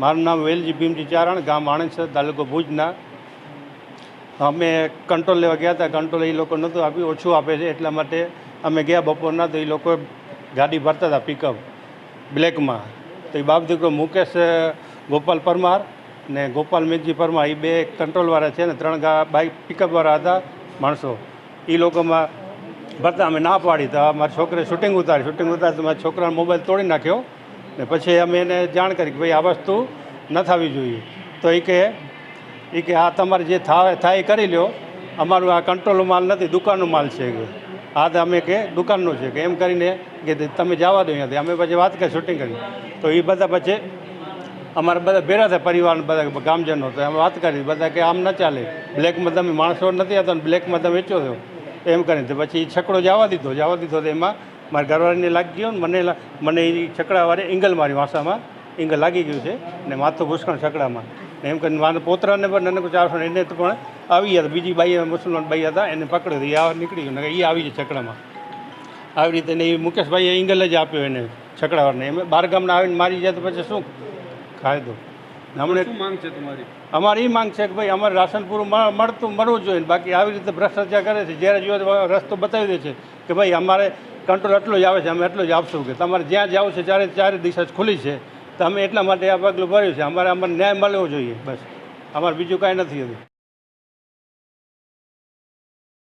મારું નામ વેલજી ભીમજી ચારણ ગામ આણંદ તાલુકો ભુજના. અમે કંટ્રોલ લેવા ગયા હતા. કંટ્રોલ એ લોકો નહોતું આપ્યું, ઓછું આપે છે એટલા માટે અમે ગયા બપોરના, તો એ લોકો ગાડી ભરતા હતા પિકઅપ બ્લેકમાં તો એ બાપ દીકરો મુકેશ ગોપાલ પરમાર ને ગોપાલ મેઘજી પરમાર, એ બે કંટ્રોલવાળા છે ને, ત્રણ ગા, બાઇક પિકઅપવાળા હતા, માણસો. એ લોકોમાં ભરતા અમે ના પાડી. તો મારા છોકરે શૂટિંગ ઉતારી. શૂટિંગ ઉતારી તો મારા છોકરાનો મોબાઈલ તોડી નાખ્યો. ને પછી અમે એને જાણ કરી કે ભાઈ આ વસ્તુ ન થવી જોઈએ. તો એ કહે એ કે આ તમારે જે થાય થાય કરી લ્યો. અમારું આ કંટ્રોલનો માલ નથી, દુકાનનો માલ છે કે આ તો અમે કે દુકાનનો છે. કે એમ કરીને કે તમે જવા દો અહીંયાથી. અમે પછી વાત કરી, શૂટિંગ કરી. તો એ બધા પછી અમારા બધા ભેરા થયા, પરિવાર બધા ગામજનો. તો અમે વાત કરી, બધા કે આમ ન ચાલે. બ્લેકમાં તમે માણસો નથી હતા બ્લેકમાં તમે વેચો છો. એમ કરીને. તો પછી છકડો જવા દીધો. જવા દીધો તો એમાં મારા ઘરવાળીને લાગી ગયો ને મને મને એ છકડાવાળે એંગલ મારી વાસામાં. એંગલ લાગી ગયું છે ને માથું ભૂસકણ છકડામાં. ને એમ કરીને મારા પોતરાને પણ નાનકડું ચારસો એને તો પણ આવી ગયા બીજી બાઈ મુસલમાન બાઈ હતા એને પકડ્યો એ આ નીકળી ગયું. ને એ આવી જાય છકડામાં. આવી રીતે ને એ મુકેશભાઈએ એંગલ જ આપ્યો એને છકડાવાળાને. એમ બાર ગામના આવીને મારી જાય તો પછી શું કાયદો? હમણે માંગ છે તમારી? અમારી એ માંગ છે કે ભાઈ અમારે રાશન પૂરું મળતું મળવું જોઈએ ને બાકી આવી રીતે ભ્રષ્ટાચાર કરે છે. જ્યારે જોઈએ રસ્તો બતાવી દે છે. કે ભાઈ અમારે કંટ્રોલ એટલો જ આવે છે, અમે એટલો જ આપશું કે તમારે જ્યાં જવું છે ત્યારે ચારે દિશા જ ખુલ્લી છે. તો અમે એટલા માટે આ પગલું ભર્યું છે. અમારે અમારે ન્યાય મળવો જોઈએ, બસ. અમારે બીજું કાંઈ નથી હતું.